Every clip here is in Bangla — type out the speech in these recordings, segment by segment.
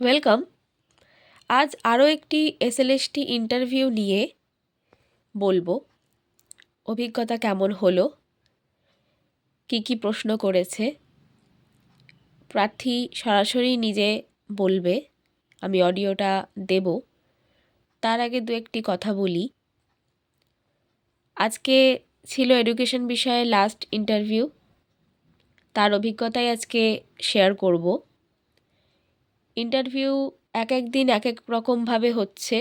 ওয়েলকাম আজ আরও একটি এসএলএসটি ইন্টারভিউ নিয়ে বলব। অভিজ্ঞতা কেমন হলো? কী কী প্রশ্ন করেছে? প্রার্থী সরাসরি নিজে বলবে, আমি অডিওটা দেব। তার আগে দু একটি কথা বলি। আজকে ছিল এডুকেশন বিষয়ে লাস্ট ইন্টারভিউ তার অভিজ্ঞতাই আজকে শেয়ার করব। ইন্টারভিউ এক এক দিন এক এক রকমভাবে হচ্ছে।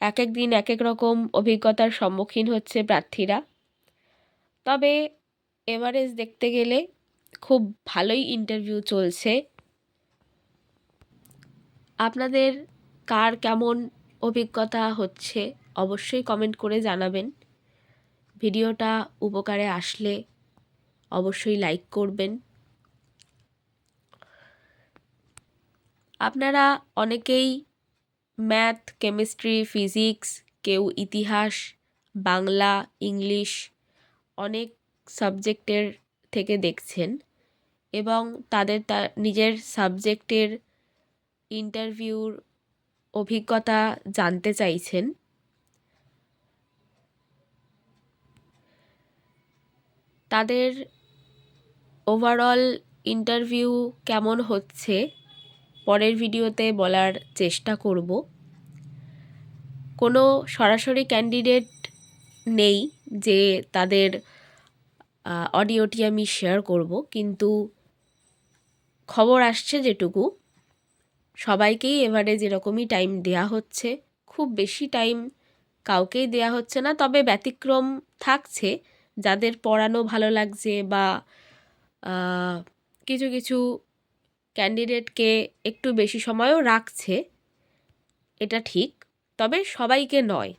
এক এক দিন এক এক রকম অভিজ্ঞতার সম্মুখীন হচ্ছে প্রার্থীরা। তবে এভারেজ দেখতে গেলে খুব ভালোই ইন্টারভিউ চলছে। আপনাদের কার কেমন অভিজ্ঞতা হচ্ছে অবশ্যই কমেন্ট করে জানাবেন। ভিডিওটা উপকারে আসলে অবশ্যই লাইক করবেন। আপনারা অনেকেই ম্যাথ, কেমিস্ট্রি, ফিজিক্স, কেউ ইতিহাস, বাংলা, ইংলিশ অনেক সাবজেক্টের থেকে দেখছেন এবং তাদের তা, নিজের সাবজেক্টের ইন্টারভিউর অভিজ্ঞতা জানতে চাইছেন। তাদের ওভারঅল ইন্টারভিউ কেমন হচ্ছে? পরের ভিডিওতে বলার চেষ্টা করব। কোনো সরাসরি ক্যান্ডিডেট নেই যে তাদের অডিওটি আমি শেয়ার করব, কিন্তু খবর আসছে যেটুকু, সবাইকেই এবারে যেরকমই টাইম দেয়া হচ্ছে, খুব বেশি টাইম কাউকেই দেয়া হচ্ছে না, তবে ব্যতিক্রম থাকছে, যাদের পড়ানো ভালো লাগছে বা কিছু কিছু ক্যান্ডিডেটকে একটু বেশি সময়ও রাখছে, এটা ঠিক, তবে সবাইকে নয়।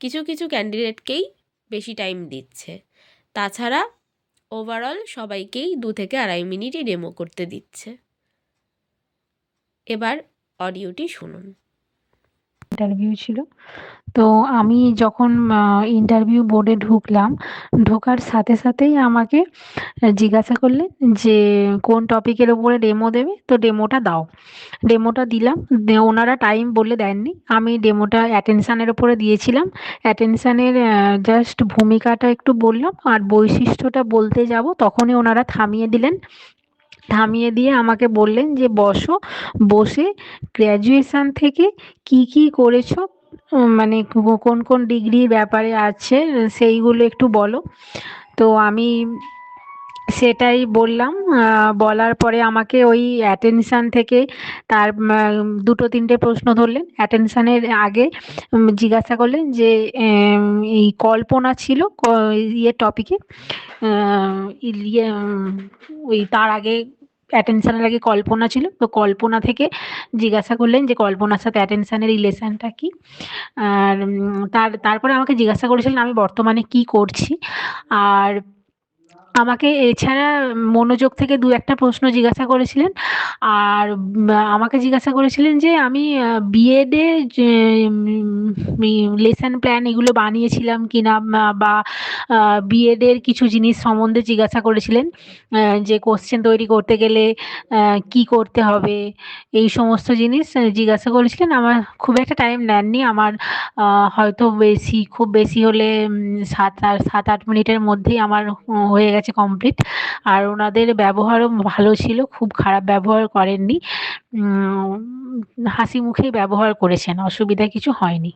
কিছু কিছু ক্যান্ডিডেটকেই বেশি টাইম দিচ্ছে। তাছাড়া ওভারঅল সবাইকেই দু থেকে আড়াই মিনিটই ডেমো করতে দিচ্ছে। এবার অডিওটি শুনুন। ইন্টারভিউ ছিল। তো আমি যখন ইন্টারভিউ বোর্ডে ঢুকলাম, ঢোকার সাথে সাথেই আমাকে জিজ্ঞাসা করলেন যে, কোন টপিকের ওপরে ডেমো দেবে? তো ডেমোটা দাও। ডেমোটা দিলাম। ওনারা টাইম বলে দেননি। আমি ডেমোটা অ্যাটেনশানের ওপরে দিয়েছিলাম। অ্যাটেনশানের জাস্ট ভূমিকাটা একটু বললাম আর বৈশিষ্ট্যটা বলতে যাব। তখনই ওনারা থামিয়ে দিলেন। থামিয়ে দিয়ে আমাকে বললেন যে, বসো, বসে গ্র্যাজুয়েশান থেকে কি কি করেছ? মানে কোন কোন ডিগ্রির ব্যাপারে আছে? সেইগুলো একটু বলো। তো আমি সেটাই বললাম। বলার পরে আমাকে ওই অ্যাটেনশান থেকে তার দুটো তিনটে প্রশ্ন ধরলেন। অ্যাটেনশানের আগে জিজ্ঞাসা করলেন যে এই কল্পনা ছিল ইয়ে টপিকে ইয়ে ওই তার আগে অ্যাটেনশানের আগে কল্পনা ছিল। তো কল্পনা থেকে জিজ্ঞাসা করলেন যে, কল্পনার সাথে অ্যাটেনশানের রিলেশানটা কী? আর তার, তারপরে আমাকে জিজ্ঞাসা করেছিলেন আমি বর্তমানে কী করছি? আর আমাকে এছাড়া মনোযোগ থেকে দু একটা প্রশ্ন জিজ্ঞাসা করেছিলেন। আর আমাকে জিজ্ঞাসা করেছিলেন যে আমি বিএডে লেসন প্ল্যান এগুলো বানিয়েছিলাম কি না বা বিএডের কিছু জিনিস সম্বন্ধে জিজ্ঞাসা করেছিলেন যে কোশ্চেন তৈরি করতে গেলে কি করতে হবে, এই সমস্ত জিনিস জিজ্ঞাসা করেছিলেন। আমার খুব একটা টাইম নেননি। আমার হয়তো বেশি, খুব বেশি হলে সাত সাত আট মিনিটের মধ্যেই আমার হয়ে গেছে কমপ্লিট আর ওনাদের ব্যবহারও ভালো ছিল, খুব খারাপ ব্যবহার করেননি। হাসি মুখেই ব্যবহার করেছেন, অসুবিধা কিছু হয়নি।